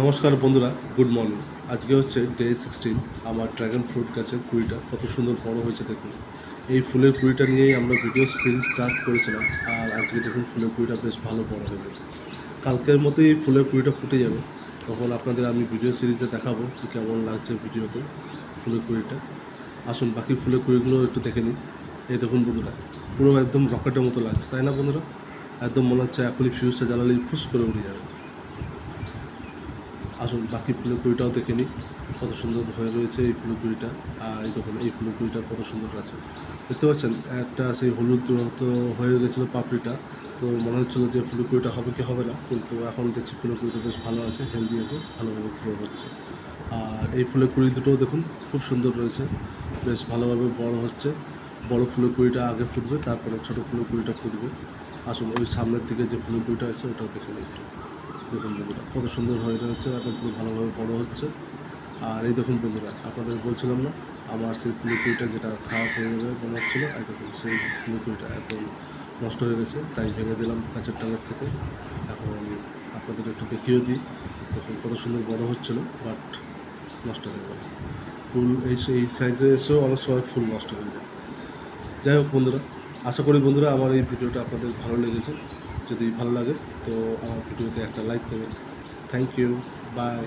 নমস্কার বন্ধুরা good morning আজকে হচ্ছে ডে সিক্সটিন আমার ড্রাগন ফ্রুট গাছের কুড়িটা, কত সুন্দর বড় হয়েছে দেখুন। এই ফুলের কুড়িটা নিয়েই আমরা ভিডিও সিরিজ স্টার্ট করেছিলাম, আর আজকে দেখুন ফুলের কুড়িটা বেশ ভালো বড় হয়ে গেছে। কালকের মতোই এই ফুলের কুড়িটা ফুটে যাবে, তখন আপনাদের আমি ভিডিও সিরিজে দেখাবো যে কেমন লাগছে ভিডিওতে ফুলের কুড়িটা। আসুন, বাকি ফুলের কুড়িগুলো একটু দেখে নিন এই দেখুন বন্ধুরা, পুরো একদম রকেটের মতো লাগছে, তাই না বন্ধুরা? একদম মনে হচ্ছে এখনই ফিউজটা জ্বালালেই ফুস করে উঠে যাবে। আসুন, বাকি ফুলের কুড়িটাও দেখে নিই। কত সুন্দর হয়ে রয়েছে এই ফুলের কুড়িটা আর এই দেখুন, এই ফুলের কুড়িটা কত সুন্দর আছে। দেখতে পাচ্ছেন, একটা সেই হলুদ তো হয়ে গেছিল পাপড়িটা। তো মনে হচ্ছিল যে ফুলের কুড়িটা হবে কি হবে না, কিন্তু এখন দেখছি ফুলের কুড়িটা বেশ ভালো আছে হেলদি আছে, ভালোভাবে গ্রো হচ্ছে। আর এই ফুলের কুড়ি দুটোও দেখুন, খুব সুন্দর রয়েছে। বেশ ভালোভাবে বড় হচ্ছে। বড় ফুলের কুড়িটা আগে ফুটবে, তারপরে ছোটো ফুলের কুড়িটা ফুটবে। আসুন, ওই সামনের দিকে যে ফুলের কুড়িটা আছে, ওটাও দেখে নিই একটু। দেখুন বন্ধুরা, কত সুন্দর হয়ে রয়েছে এখন খুব ভালোভাবে বড় হচ্ছে। আর এই দেখুন বন্ধুরা, আপনাদের বলছিলাম না, আমার সেই ফুলকুড়িটা যেটা খারাপ হয়ে যাবে মনে হচ্ছিল আর দেখুন সেই ফুলকুড়িটা একদম নষ্ট হয়ে গেছে, তাই ভেঙে দিলাম কাঁচের টাঙের থেকে। এখন আপনাদের একটু দেখিয়েও দিই, দেখুন কত সুন্দর বড় হচ্ছিল, বাট নষ্ট হয়ে গেল। ফুল এই এই সাইজে এসেও অনেক সময় ফুল নষ্ট হয়ে যায়। যাই হোক বন্ধুরা, আশা করি বন্ধুরা আমার এই ভিডিওটা আপনাদের ভালো লেগেছে। যদি ভালো লাগে তো আমার ভিডিওতে একটা লাইক দেবেন। Thank you by